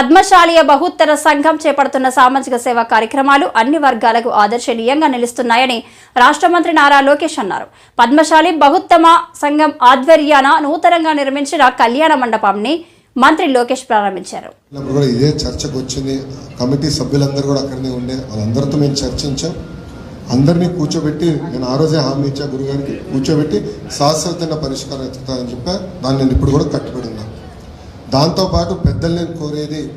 పద్మశాలియ బహుత్తర సంఘం చేపడుతున్న సామాజిక సేవా కార్యక్రమాలు అన్ని వర్గాలకు ఆదర్శనీయంగా నిలుస్తున్నాయని రాష్ట్ర మంత్రి నారా లోకేష్ అన్నారు. పద్మశాలి బహుత్తమ సంఘం ఆధ్వర్యాన నూతనంగా నిర్మించిన కళ్యాణ మండపంని మంత్రి లోకేష్ ప్రారంభించారు. ఇదే చర్చకు వచ్చింది. కమిటీ సభ్యులందరూ కూడా అక్కడనే ఉండే. వాళ్ళందరితో మేము చర్చించాం. అందరినీ కూర్చోబెట్టి నేను ఆ రోజే హామీ ఇచ్చా గురుగారికి కూర్చోబెట్టి శాశ్వతంగా పరిష్కారం ఎత్తుతానని చెప్పా. దాన్ని నేను ఇప్పుడు కూడా కట్టుబడి ఉన్నాను దాంతోపాటు పెద్దల్ని కోరేది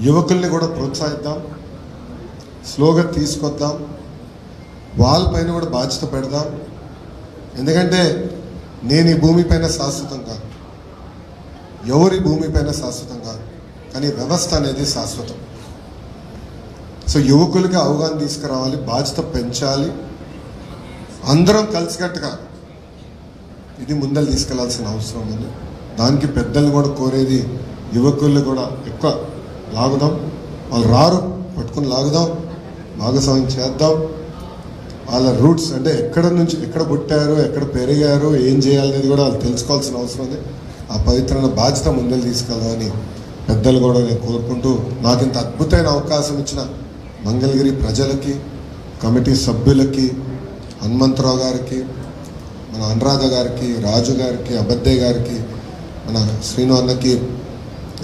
యువకుల్ని కూడా ప్రోత్సహిద్దాం స్లోగా తీసుకొద్దాం వాళ్ళపైన కూడా బాధ్యత పెడదాం. ఎందుకంటే నేను ఈ భూమిపైన శాశ్వతం కాదు. ఎవరి భూమిపైన శాశ్వతం కాదు. కానీ వ్యవస్థ అనేది శాశ్వతం. సో యువకులకి అవగాహన తీసుకురావాలి బాధ్యత పెంచాలి. అందరం కలిసికట్టుగా ఇది ముందలు తీసుకెళ్ళాల్సిన అవసరం ఉంది. దానికి పెద్దలు కూడా కోరేది యువకులు కూడా ఎక్కువ లాగుదాం. వాళ్ళు రారు పట్టుకుని లాగుదాం భాగస్వామ్యం చేద్దాం. వాళ్ళ రూట్స్ అంటే ఎక్కడ నుంచి ఎక్కడ పుట్టారు ఎక్కడ పెరిగారు ఏం చేయాలనేది కూడా వాళ్ళు తెలుసుకోవాల్సిన అవసరం ఉంది. ఆ పవిత్రమైన బాధ్యత ముందలు తీసుకెళ్దామని పెద్దలు కూడా నేను కోరుకుంటూ నాకు ఇంత అద్భుతమైన అవకాశం ఇచ్చిన మంగళగిరి ప్రజలకి కమిటీ సభ్యులకి హనుమంతరావు గారికి మన అనురాధ గారికి రాజు గారికి అబద్దయ్య గారికి మన శ్రీను అన్నకి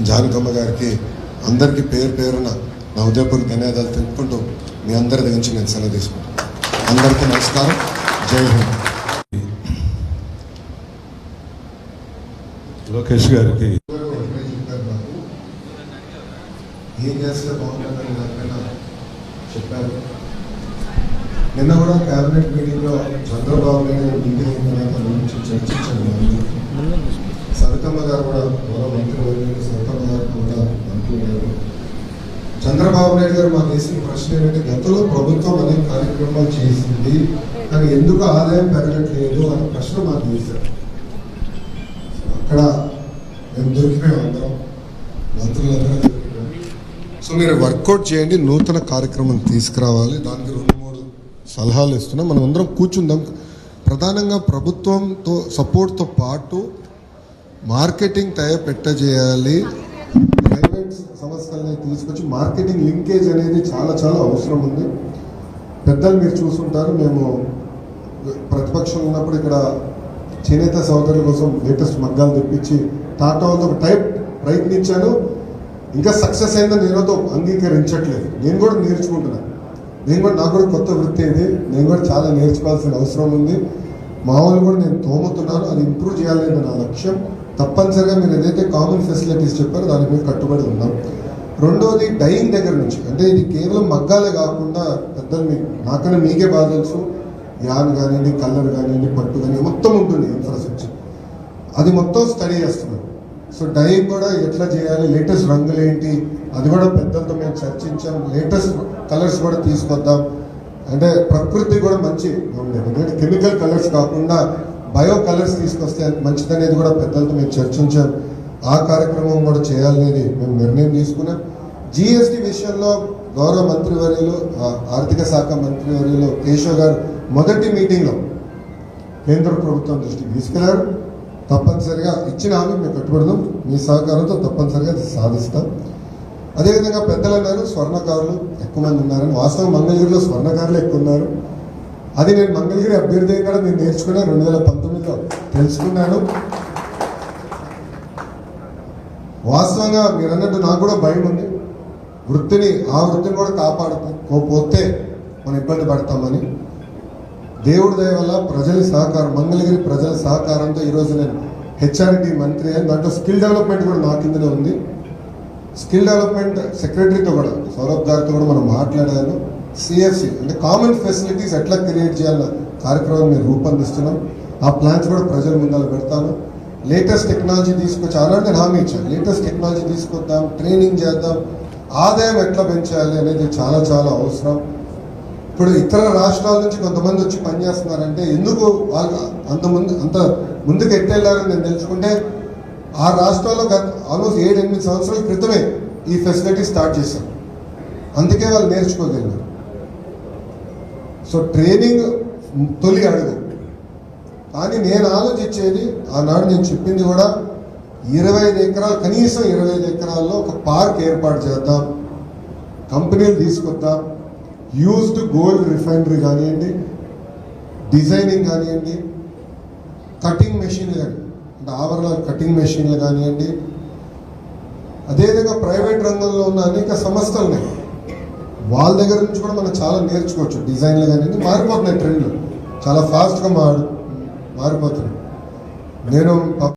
జానకమ్మ గారికి అందరికీ పేరు పేరున నా ఉదయపూర్వక ధన్యవాదాలు తెలుపుకుంటూ మీ అందరి దగ్గర నుంచి నేను సెలవు తీసుకుంటాను. అందరికీ నమస్కారం. జై హింద్. లోకేష్ గారికి. ఏం చేస్తే బాగుంటుందని చెప్పారు. నిన్న కూడా కేబినెట్ మీటింగ్లో చంద్రబాబు నాయుడు మీటింగ్ తర్వాత గురించి చర్చించాను సవితమ్మ గారు కూడా గౌరవ మంత్రి వర్యులు సవితమ్మ గారు కూడా అంటున్నారు చంద్రబాబు నాయుడు గారు మాకు వేసిన ప్రశ్న ఏంటంటే గతంలో ప్రభుత్వం అనేక కార్యక్రమాలు చేసింది కానీ ఎందుకు ఆదాయం పెరగట్లేదు అనే ప్రశ్న మాకు వేశారు అక్కడ మేము దొరికిపోయాం అందరం. మంత్రులందరూ దొరికిపోయాం సో మీరు వర్కౌట్ చేయండి నూతన కార్యక్రమం తీసుకురావాలి. దానికి రెండు మూడు సలహాలు ఇస్తున్నాం. మనం అందరం కూర్చుందాం. ప్రధానంగా ప్రభుత్వంతో సపోర్ట్తో పాటు మార్కెటింగ్ టైప్ పెట్టజేయాలి. ప్రైవేట్ సంస్థలని తీసుకొచ్చి మార్కెటింగ్ లింకేజ్ అనేది చాలా చాలా అవసరం ఉంది. పెద్దలు మీరు చూసుంటారు మేము ప్రతిపక్షం ఉన్నప్పుడు ఇక్కడ చేనేత సోదరుల కోసం లేటెస్ట్ మగ్గాలు తెప్పించి టాటా ఒక టైప్ ప్రయత్నించాను. ఇంకా సక్సెస్ అయిందని నేనతో అంగీకరించట్లేదు. నేను కూడా నేర్చుకుంటున్నాను నేను కూడా నాకు కూడా కొత్త వృత్తి ఇది. నేను కూడా చాలా నేర్చుకోవాల్సిన అవసరం ఉంది. మామూలు కూడా నేను తోముతున్నాను అది ఇంప్రూవ్ చేయాలనే నా లక్ష్యం. తప్పనిసరిగా మీరు ఏదైతే కామన్ ఫెసిలిటీస్ చెప్పారో దాని మీద కట్టుబడి ఉన్నాం. రెండోది డైయింగ్ దగ్గర నుంచి. అంటే ఇది కేవలం మగ్గాలే కాకుండా పెద్దలు మీకు నాకన్నా మీకే బాధ తెలుసు. యాన్ కానివ్వండి కలర్ కానివ్వండి పట్టు కానీ మొత్తం ఉంటుంది ఇన్ఫ్రాస్ట్రక్చర్ అది మొత్తం స్టడీ చేస్తున్నాం. సో డైయింగ్ కూడా ఎట్లా చేయాలి లేటెస్ట్ రంగులు ఏంటి అది కూడా పెద్దలతో మేము చర్చించాం. లేటెస్ట్ కలర్స్ కూడా తీసుకొద్దాం. అంటే ప్రకృతి కూడా మంచి ఉండేది ఎందుకంటే కెమికల్ కలర్స్ కాకుండా బయో కలర్స్ తీసుకొస్తే మంచిదనేది కూడా పెద్దలతో మేము చర్చించాం. ఆ కార్యక్రమం కూడా చేయాలనేది మేము నిర్ణయం తీసుకున్నాం. జిఎస్టి విషయంలో గౌరవ మంత్రివర్యులు ఆ, ఆర్థిక శాఖ మంత్రివర్యులు కేశవ్ గారు మొదటి మీటింగ్లో కేంద్ర ప్రభుత్వం దృష్టికి తీసుకెళ్ళారు. తప్పనిసరిగా ఇచ్చిన హామీ మేము కట్టుబడదాం. మీ సహకారంతో తప్పనిసరిగా సాధిస్తాం. అదేవిధంగా పెద్దలు అన్నారు స్వర్ణకారులు ఎక్కువ మంది ఉన్నారని వాస్తవం మంగళగిరిలో స్వర్ణకారులు ఎక్కువ ఉన్నారు. అది నేను మంగళగిరి అభ్యర్థి కూడా నేను నేర్చుకున్నా రెండు వేల పంతొమ్మిదిలో తెలుసుకున్నాను. వాస్తవంగా మీరు అన్నట్టు నాకు కూడా భయం ఉంది. వృత్తిని ఆ వృత్తిని కూడా కాపాడుకోకపోతే మనం ఇబ్బంది పడతామని దేవుడి దయ వల్ల ప్రజల సహకారం మంగళగిరి ప్రజల సహకారంతో ఈరోజు నేను హెచ్ఆర్డి మంత్రి అని దాంట్లో స్కిల్ డెవలప్మెంట్ కూడా నా కిందనే ఉంది. స్కిల్ డెవలప్మెంట్ సెక్రటరీతో కూడా సౌరభ్ గారితో కూడా మనం మాట్లాడాను. సిఎఫ్సి అంటే కామన్ ఫెసిలిటీస్ ఎట్లా క్రియేట్ చేయాలన్న కార్యక్రమం మేము రూపొందిస్తున్నాం. ఆ ప్లాన్స్ కూడా ప్రజల ముందర పెడతాను. లేటెస్ట్ టెక్నాలజీ తీసుకొచ్చి అలాంటి నేను హామీ ఇచ్చాను. లేటెస్ట్ టెక్నాలజీ తీసుకొద్దాం ట్రైనింగ్ చేద్దాం ఆదాయం ఎట్లా పెంచాలి అనేది చాలా చాలా అవసరం. ఇప్పుడు ఇతర రాష్ట్రాల నుంచి కొంతమంది వచ్చి పనిచేస్తున్నారంటే ఎందుకు వాళ్ళు అంత ముందు అంత ముందుకు ఎట్టెళ్ళారని నేను తెలుసుకుంటే ఆ రాష్ట్రాల్లో గత ఆల్మోస్ట్ ఏడు ఎనిమిది సంవత్సరాల క్రితమే ఈ ఫెసిలిటీ స్టార్ట్ చేశాం. అందుకే వాళ్ళు నేర్చుకోగలిగారు. సో ట్రైనింగ్ తొలి అడుగు. కానీ నేను ఆలోచించేది ఆనాడు నేను చెప్పింది కూడా ఇరవై ఐదు ఎకరాలు కనీసం ఇరవై ఐదు ఎకరాల్లో ఒక పార్క్ ఏర్పాటు చేద్దాం కంపెనీలు తీసుకొద్దాం యూజ్డ్ గోల్డ్ రిఫైనరీ కానివ్వండి డిజైనింగ్ కానివ్వండి కటింగ్ మెషిన్ కానీ అంటే ఆభరణాలు కటింగ్ మెషిన్లు కానివ్వండి అదేవిధంగా ప్రైవేట్ రంగంలో ఉన్న అనేక సంస్థలని ఉన్నాయి వాళ్ళ దగ్గర నుంచి కూడా మనం చాలా నేర్చుకోవచ్చు. డిజైన్లు కానివ్వండి మారిపోతున్నాయి ట్రెండ్లు చాలా ఫాస్ట్గా మారు మారిపోతున్నాయి. నేను